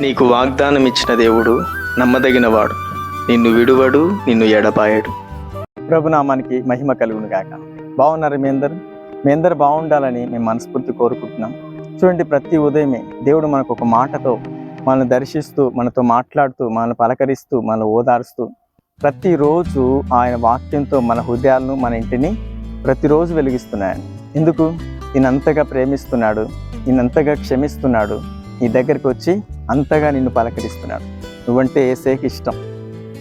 నీకు వాగ్దానం ఇచ్చిన దేవుడు నమ్మదగినవాడు. నిన్ను విడువడు నిన్ను ఎడపాయడు ప్రభునామానికి మహిమ కలుగును గాక. బాగున్నారు మీ అందరు? మీ అందరు బాగుండాలని మేము మనస్ఫూర్తి కోరుకుంటున్నాం. చూడండి ప్రతి ఉదయమే దేవుడు మనకు ఒక మాటతో మనల్ని దర్శిస్తూ మనతో మాట్లాడుతూ మనల్ని పలకరిస్తూ మనల్ని ఓదారుస్తూ ప్రతిరోజు ఆయన వాక్యంతో మన హృదయాలను మన ఇంటిని ప్రతిరోజు వెలిగిస్తున్నాయని ఎందుకు? ఈయనంతగా ప్రేమిస్తున్నాడు ఈయనంతగా క్షమిస్తున్నాడు నీ దగ్గరికి వచ్చి అంతగా నిన్ను పలకరిస్తున్నాడు. నువ్వంటే ఏసేకి ఇష్టం.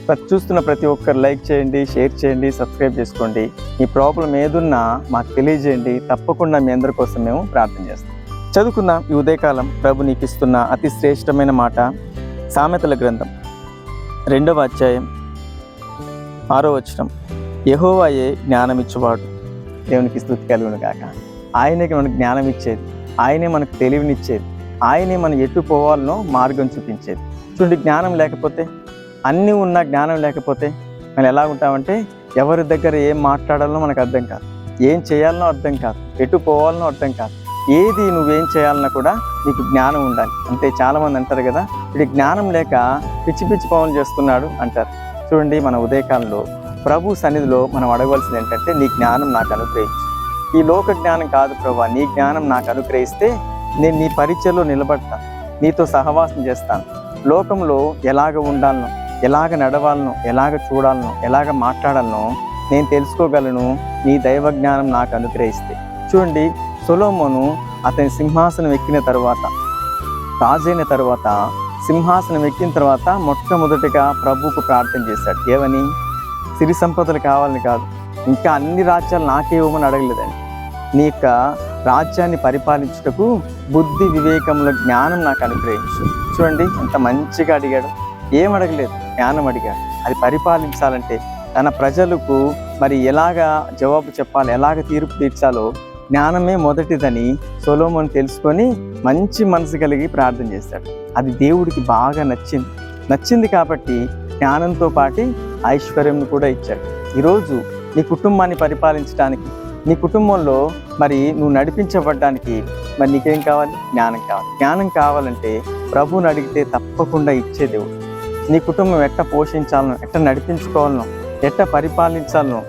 ప్రతి చూస్తున్న ప్రతి ఒక్కరు లైక్ చేయండి షేర్ చేయండి సబ్స్క్రైబ్ చేసుకోండి. ఈ ప్రాబ్లం ఏదున్నా మాకు తెలియజేయండి. తప్పకుండా మీ అందరి కోసం మేము ప్రార్థన చేస్తాం. చదువుకుందాం. ఈ ఉదయకాలం ప్రభు నీకు ఇస్తున్న అతి శ్రేష్టమైన మాట సామెతల గ్రంథం. రెండవ అధ్యాయం ఆరో వచనం. యహోవాయే జ్ఞానమిచ్చువాడు. దేవునికి స్థుతి కలుగును కాక ఆయనకి మనకు జ్ఞానం ఇచ్చేది ఆయనే మనకు తెలివినిచ్చేది. ఆయనే మనం ఎటు పోవాలనో మార్గం చూపించేది. చూడండి జ్ఞానం లేకపోతే అన్నీ ఉన్న జ్ఞానం లేకపోతే మనం ఎలా ఉంటామంటే ఎవరి దగ్గర ఏం మాట్లాడాలనో మనకు అర్థం కాదు. ఏం చేయాలనో అర్థం కాదు. ఎటు పోవాలనో అర్థం కాదు. ఏది నువ్వేం చేయాలన్నా కూడా నీకు జ్ఞానం ఉండాలి. అంతే చాలామంది అంటారు కదా ఇది జ్ఞానం లేక పిచ్చి పిచ్చి పనులు చేస్తున్నాడు అంటారు. చూడండి మన ఉదయకాలంలో ప్రభు సన్నిధిలో మనం అడగవలసింది ఏంటంటే నీ జ్ఞానం నాకు అనుగ్రహించు. ఈ లోక జ్ఞానం కాదు ప్రభా నీ జ్ఞానం నాకు అనుగ్రహిస్తే నేను నీ పరిచయలో నిలబడతా. నీతో సహవాసం చేస్తాను. లోకంలో ఎలాగ ఉండాలనో ఎలాగ నడవాలనో ఎలాగ చూడాలనో ఎలాగ మాట్లాడాలనో నేను తెలుసుకోగలను. నీ దైవ జ్ఞానం నాకు అనుగ్రహిస్తే. చూడండి సొలోమోను అతని సింహాసనం ఎక్కిన తర్వాత రాజైన తర్వాత సింహాసనం ఎక్కిన తర్వాత మొట్టమొదటిగా ప్రభువుకు ప్రార్థన చేశాడు. ఏమని? సిరి సంపదలు కావాలని కాదు. ఇంకా అన్ని రాజ్యాలు నాకే ఇవ్వమని అడగలేదండి. నీ యొక్క రాజ్యాన్ని పరిపాలించుటకు బుద్ధి వివేకముల జ్ఞానం నాకు అనుగ్రహించు. చూడండి ఎంత మంచిగా అడిగాడు. ఏం అడగలేదు జ్ఞానం అడిగాడు. అది పరిపాలించాలంటే తన ప్రజలకు మరి ఎలాగ జవాబు చెప్పాలి ఎలాగ తీర్పు తీర్చాలో జ్ఞానమే మొదటిదని సొలోమోన్ తెలుసుకొని మంచి మనసు కలిగి ప్రార్థన చేశాడు. అది దేవుడికి బాగా నచ్చింది. నచ్చింది కాబట్టి జ్ఞానంతో పాటి ఐశ్వర్యం కూడా ఇచ్చాడు. ఈరోజు నీ కుటుంబాన్ని పరిపాలించడానికి నీ కుటుంబంలో మరి నువ్వు నడిపించబడ్డానికి మరి నీకేం కావాలి? జ్ఞానం కావాలి. జ్ఞానం కావాలంటే ప్రభువుని అడిగితే తప్పకుండా ఇచ్చే దేవుడు. నీ కుటుంబం ఎట్ట పోషించాలనో ఎట్ట నడిపించుకోవాలనో ఎట్ట పరిపాలించాలనో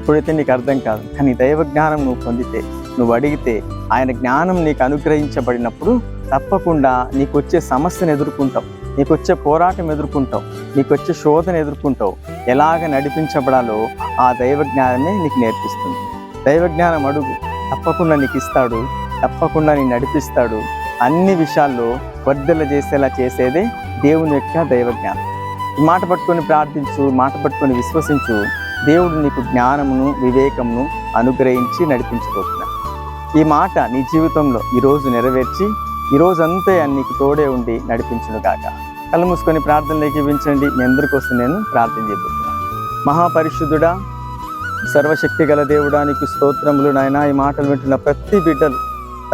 ఇప్పుడైతే నీకు అర్థం కాదు. కానీ దైవ జ్ఞానం నువ్వు పొందితే నువ్వు అడిగితే ఆయన జ్ఞానం నీకు అనుగ్రహించబడినప్పుడు తప్పకుండా నీకు వచ్చే సమస్యను ఎదుర్కొంటావు. నీకు వచ్చే పోరాటం ఎదుర్కొంటావు. నీకు వచ్చే శోధన ఎదుర్కొంటావు. ఎలాగ నడిపించబడాలో ఆ దైవ జ్ఞానమే నీకు నేర్పిస్తుంది. దైవ జ్ఞానం అడుగు. తప్పకుండా నీకు ఇస్తాడు. తప్పకుండా నేను నడిపిస్తాడు. అన్ని విషయాల్లో వర్ధల చేసేలా చేసేదే దేవుని యొక్క దైవజ్ఞానం ఈ మాట పట్టుకొని ప్రార్థించు మాట పట్టుకొని విశ్వసించు. దేవుడు నీకు జ్ఞానమును వివేకమును అనుగ్రహించి నడిపించబోతున్నాడు ఈ మాట నీ జీవితంలో ఈరోజు నెరవేర్చి ఈరోజంతే నీకు తోడే ఉండి నడిపించును కాక కళ్ళు మూసుకొని ప్రార్థనలోకి వించండి మీ అందరి కోసం నేను ప్రార్థన చేయబోతున్నాను. మహాపరిశుద్ధుడా సర్వశక్తి గల దేవుడానికి స్తోత్రములు నాయన. ఈ మాటలు వింటున్న ప్రతి బిడ్డలు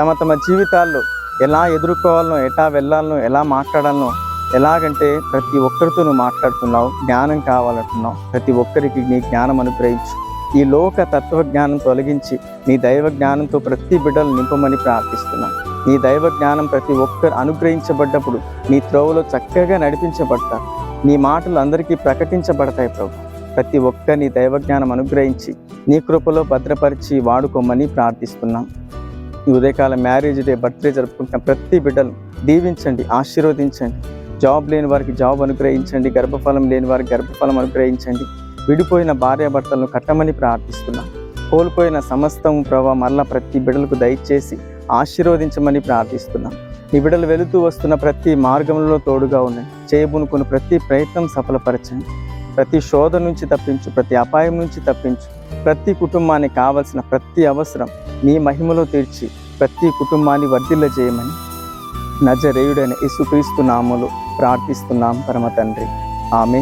తమ తమ జీవితాల్లో ఎలా ఎదుర్కోవాలనో ఎటా వెళ్ళాలనో ఎలా మాట్లాడాలనో ఎలాగంటే ప్రతి ఒక్కరితో నువ్వు మాట్లాడుతున్నావు జ్ఞానం కావాలంటున్నావు. ప్రతి ఒక్కరికి నీ జ్ఞానం అనుగ్రహించు. ఈ లోక తత్వ జ్ఞానం తొలగించి నీ దైవ జ్ఞానంతో ప్రతి బిడ్డలు నింపమని ప్రార్థిస్తున్నాం. నీ దైవ జ్ఞానం ప్రతి ఒక్కరు అనుగ్రహించబడ్డప్పుడు నీ త్రోవలో చక్కగా నడిపించబడతారు. నీ మాటలు అందరికీ ప్రకటించబడతాయి ప్రభు. ప్రతి ఒక్కరిని దైవజ్ఞానం అనుగ్రహించి నీ కృపలో భద్రపరిచి వాడుకోమని ప్రార్థిస్తున్నాం. ఈ ఉదయకాల మ్యారేజ్ డే బర్త్డే జరుపుకుంటున్న ప్రతి బిడ్డలు దీవించండి ఆశీర్వదించండి. జాబ్ లేని వారికి జాబ్ అనుగ్రహించండి గర్భఫలం లేని వారికి గర్భఫలం అనుగ్రహించండి. విడిపోయిన భార్యాభర్తలను కట్టమని ప్రార్థిస్తున్నాం. కోల్పోయిన సమస్తం ప్రభావ మరలా ప్రతి బిడ్డలకు దయచేసి ఆశీర్వదించమని ప్రార్థిస్తున్నాం. నీ బిడ్డలు వెళుతూ వస్తున్న ప్రతి మార్గంలో తోడుగా ఉండండి. చేయబునుకున్న ప్రతి ప్రయత్నం సఫలపరచండి. ప్రతి శోధ నుంచి తప్పించు ప్రతి అపాయం నుంచి తప్పించు ప్రతి కుటుంబానికి కావలసిన ప్రతి అవసరం నీ మహిమలో తీర్చి ప్రతి కుటుంబాన్ని వర్ధిల్ల చేయమని నజరేయుడైన యేసుక్రీస్తు నామలు ప్రార్థిస్తున్నాం పరమ తండ్రి. ఆమె